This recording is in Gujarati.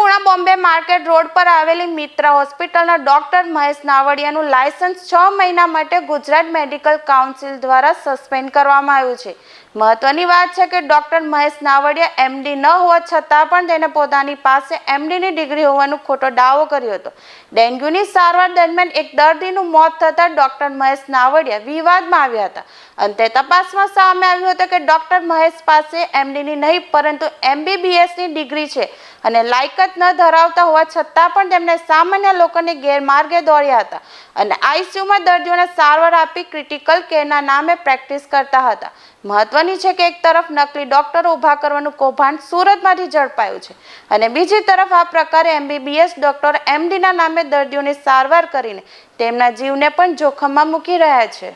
ઉણા બોમ્બે માર્કેટ રોડ પર આવેલી મિત્ર હોસ્પિટલના ડોક્ટર મહેશ નાવડિયાનું લાયસન્સ છ મહિના માટે ગુજરાત મેડિકલ કાઉન્સિલ દ્વારા સસ્પેન્ડ કરવામાં આવ્યું છે. મહત્વની વાત છે કે ડોક્ટર મહેશ નાવડિયા એમડી ન હોવા છતાં પણ તેને પોતાની પાસે એમડીની ડિગ્રી હોવાનો ખોટો દાવો કર્યો હતો. ડેન્ગ્યુની સારવાર દરમિયાન એક દર્દીનું મોત થતાં ડોક્ટર મહેશ નાવડિયા વિવાદમાં આવ્યા હતા. અંતે તપાસમાં સામે આવ્યું હતું કે ડોક્ટર મહેશ પાસે એમડીની નહીં, પરંતુ એમબીબીએસની ડિગ્રી છે અને લાયકત ન ધરાવતા હોવા છતાં પણ તેમણે સામાન્ય લોકોને ગેરમાર્ગે દોડ્યા હતા અને આઈસીયુમાં દર્દીઓને સારવાર આપી ક્રિટિકલ કેરના નામે પ્રેક્ટિસ કરતા હતા. મહત્વની છે કે એક તરફ નકલી ડોક્ટરો ઊભા કરવાનું કૌભાંડ સુરતમાંથી ઝડપાયું છે અને બીજી તરફ આ પ્રકારે એમબીબીએસ ડોક્ટર એમડીના નામે દર્દીઓની સારવાર કરીને તેમના જીવને પણ જોખમમાં મૂકી રહ્યા છે.